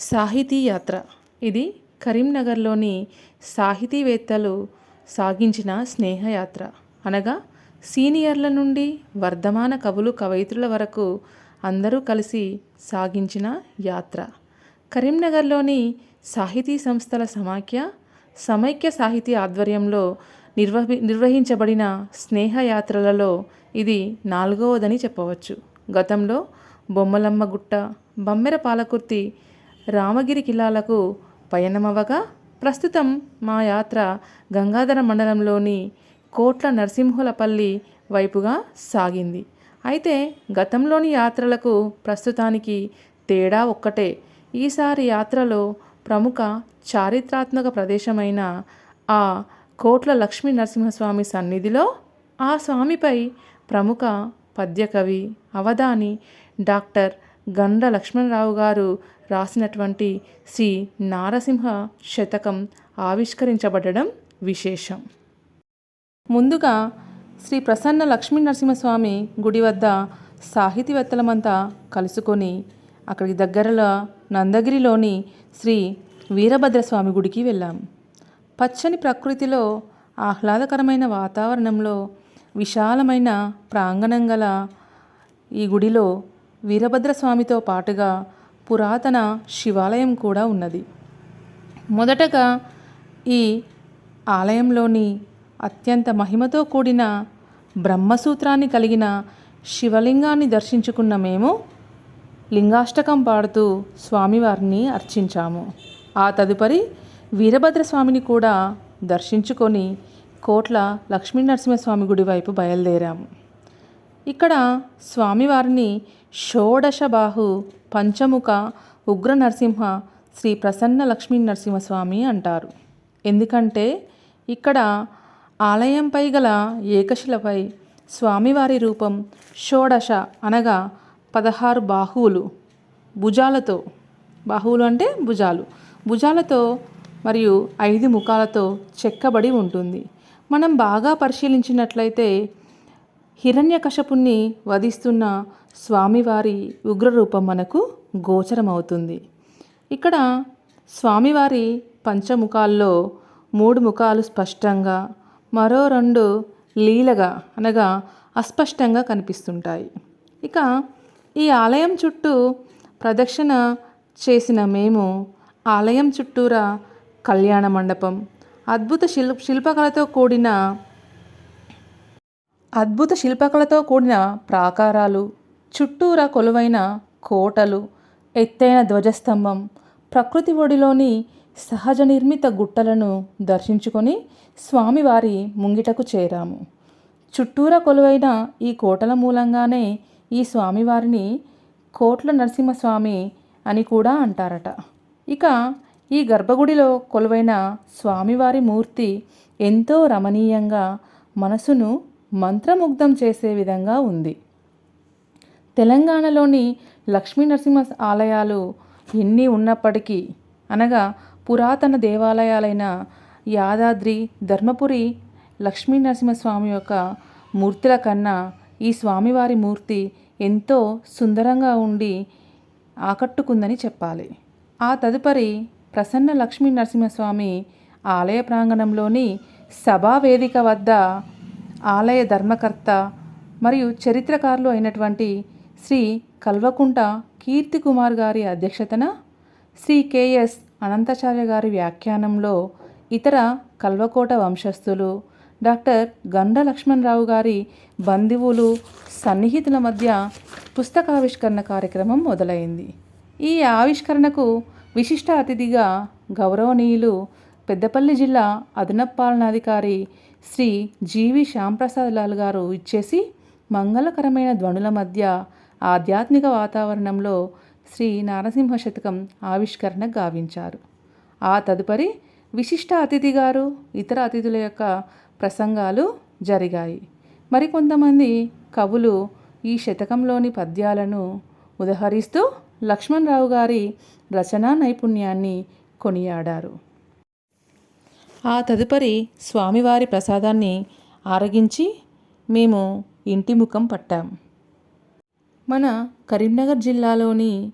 సాహితీ యాత్ర. ఇది కరీంనగర్లోని సాహితీవేత్తలు సాగించిన స్నేహయాత్ర. అనగా సీనియర్ల నుండి వర్ధమాన కవులు కవయిత్రుల వరకు అందరూ కలిసి సాగించిన యాత్ర. కరీంనగర్లోని సాహితీ సంస్థల సమాఖ్య సమైక్య సాహితీ ఆధ్వర్యంలో నిర్వహి నిర్వహించబడిన స్నేహయాత్రలలో ఇది నాలుగవదని చెప్పవచ్చు. గతంలో బొమ్మలమ్మ గుట్ట బమ్మెర పాలకుర్తి రామగిరి కిల్లాలకు పయనమవగా ప్రస్తుతం మా యాత్ర గంగాధర మండలంలోని కోట్ల నరసింహులపల్లి వైపుగా సాగింది. అయితే గతంలోని యాత్రలకు ప్రస్తుతానికి తేడా ఒక్కటే. ఈసారి యాత్రలో ప్రముఖ చారిత్రాత్మక ప్రదేశమైన ఆ కోట్ల లక్ష్మీ నరసింహస్వామి సన్నిధిలో ఆ స్వామిపై ప్రముఖ పద్యకవి అవధాని డాక్టర్ గండ్ర లక్ష్మణరావు గారు రాసినటువంటి శ్రీ నారసింహ శతకం ఆవిష్కరించబడడం విశేషం. ముందుగా శ్రీ ప్రసన్న లక్ష్మీ నరసింహస్వామి గుడి వద్ద సాహితీవేత్తలమంతా కలుసుకొని అక్కడికి దగ్గరలో నందగిరిలోని శ్రీ వీరభద్రస్వామి గుడికి వెళ్ళాం. పచ్చని ప్రకృతిలో ఆహ్లాదకరమైన వాతావరణంలో విశాలమైన ప్రాంగణం గల ఈ గుడిలో వీరభద్రస్వామితో పాటుగా పురాతన శివాలయం కూడా ఉన్నది. మొదటగా ఈ ఆలయంలోని అత్యంత మహిమతో కూడిన బ్రహ్మసూత్రాన్ని కలిగిన శివలింగాన్ని దర్శించుకున్న మేము లింగాష్టకం పాడుతూ స్వామివారిని అర్చించాము. ఆ తదుపరి వీరభద్రస్వామిని కూడా దర్శించుకొని కోట్ల లక్ష్మీ నరసింహస్వామి గుడి వైపు బయలుదేరాము. ఇక్కడ స్వామివారిని షోడశ బాహు పంచముఖ ఉగ్ర నరసింహ శ్రీ ప్రసన్న లక్ష్మీ నరసింహస్వామి అంటారు. ఎందుకంటే ఇక్కడ ఆలయంపై గల ఏకశిలపై స్వామివారి రూపం షోడశ అనగా పదహారు బాహువులు. భుజాలతో బాహువులు అంటే భుజాలు. భుజాలతో మరియు ఐదు ముఖాలతో చెక్కబడి ఉంటుంది. మనం బాగా పరిశీలించినట్లయితే హిరణ్యకశపుణ్ణి వధిస్తున్న స్వామివారి ఉగ్రరూపం మనకు గోచరమవుతుంది. ఇక్కడ స్వామివారి పంచముఖాల్లో మూడు ముఖాలు స్పష్టంగా మరో రెండు లీలగా అనగా అస్పష్టంగా కనిపిస్తుంటాయి. ఇక ఈ ఆలయం చుట్టూ ప్రదక్షిణ చేసిన మేము ఆలయం చుట్టూరా కళ్యాణ మండపం అద్భుత శిల్ శిల్పకళతో కూడిన అద్భుత శిల్పకళతో కూడిన ప్రాకారాలు చుట్టూరా కొలువైన కోటలు ఎత్తైన ధ్వజస్తంభం ప్రకృతి ఒడిలోని సహజ నిర్మిత గుట్టలను దర్శించుకొని స్వామివారి ముంగిటకు చేరాము. చుట్టూరా కొలువైన ఈ కోటల మూలంగానే ఈ స్వామివారిని కోట్ల నరసింహస్వామి అని కూడా అంటారట. ఇక ఈ గర్భగుడిలో కొలువైన స్వామివారి మూర్తి ఎంతో రమణీయంగా మనసును మంత్రముగ్ధం చేసే విధంగా ఉంది. తెలంగాణలోని లక్ష్మీ నరసింహ ఆలయాలు ఎన్ని ఉన్నప్పటికీ అనగా పురాతన దేవాలయాలైన యాదాద్రి ధర్మపురి లక్ష్మీ నరసింహస్వామి యొక్క మూర్తుల కన్నా ఈ స్వామివారి మూర్తి ఎంతో సుందరంగా ఉండి ఆకట్టుకుందని చెప్పాలి. ఆ తదుపరి ప్రసన్న లక్ష్మీ నరసింహస్వామి ఆలయ ప్రాంగణంలోని సభా వేదిక వద్ద ఆలయ ధర్మకర్త మరియు చరిత్రకారులు అయినటువంటి శ్రీ కల్వకుంట కీర్తికుమార్ గారి అధ్యక్షతన శ్రీ కేఎస్ అనంతాచార్య గారి వ్యాఖ్యానంలో ఇతర కల్వకోట వంశస్థులు డాక్టర్ గండ లక్ష్మణరావు గారి బంధువులు సన్నిహితుల మధ్య పుస్తకావిష్కరణ కార్యక్రమం మొదలైంది. ఈ ఆవిష్కరణకు విశిష్ట అతిథిగా గౌరవనీయులు పెద్దపల్లి జిల్లా అదనపు పాలనాధికారి శ్రీ జీవి శ్యాంప్రసాద్ లాల్ గారు ఇచ్చేసి మంగళకరమైన ధ్వనుల మధ్య ఆధ్యాత్మిక వాతావరణంలో శ్రీ నారసింహ శతకం ఆవిష్కరణ గావించారు. ఆ తదుపరి విశిష్ట అతిథి గారు ఇతర అతిథుల యొక్క ప్రసంగాలు జరిగాయి. మరికొంతమంది కవులు ఈ శతకంలోని పద్యాలను ఉదహరిస్తూ లక్ష్మణరావు గారి రచనా నైపుణ్యాన్ని కొనియాడారు. ఆ తదుపరి స్వామివారి ప్రసాదాన్ని ఆరగించి మేము ఇంటి ముఖం పట్టాం. మన కరీంనగర్ జిల్లాలోని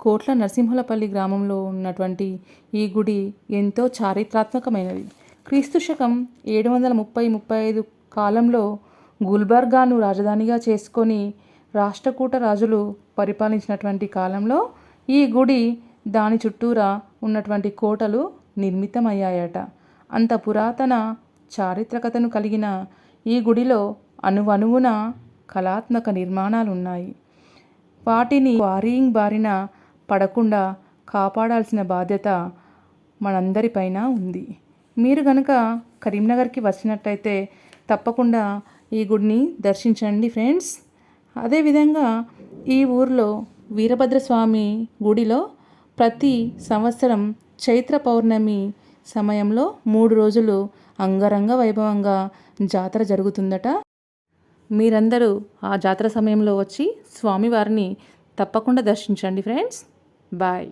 కోట్ల నరసింహులపల్లి గ్రామంలో ఉన్నటువంటి ఈ గుడి ఎంతో చారిత్రాత్మకమైనది. క్రీస్తు శకం ఏడు వందల ముప్పై ముప్పై ఐదు కాలంలో గుల్బర్గాను రాజధానిగా చేసుకొని రాష్ట్రకూట రాజులు పరిపాలించినటువంటి కాలంలో ఈ గుడి దాని చుట్టూరా ఉన్నటువంటి కోటలు నిర్మితమయ్యాయట. అంత పురాతన చారిత్రకతను కలిగిన ఈ గుడిలో అణువణువున కళాత్మక నిర్మాణాలు ఉన్నాయి వాటిని వారీయింగ్ బారిన పడకుండా కాపాడాల్సిన బాధ్యత మనందరిపైన ఉంది. మీరు గనక కరీంనగర్కి వచ్చినట్టయితే తప్పకుండా ఈ గుడిని దర్శించండి ఫ్రెండ్స్. అదేవిధంగా ఈ ఊర్లో వీరభద్రస్వామి గుడిలో ప్రతి సంవత్సరం చైత్ర పౌర్ణమి సమయంలో మూడు రోజులు అంగరంగ వైభవంగా జాతర జరుగుతుందట. మీరందరూ ఆ జాతర సమయంలో వచ్చి స్వామివారిని తప్పకుండా దర్శించండి ఫ్రెండ్స్. బాయ్.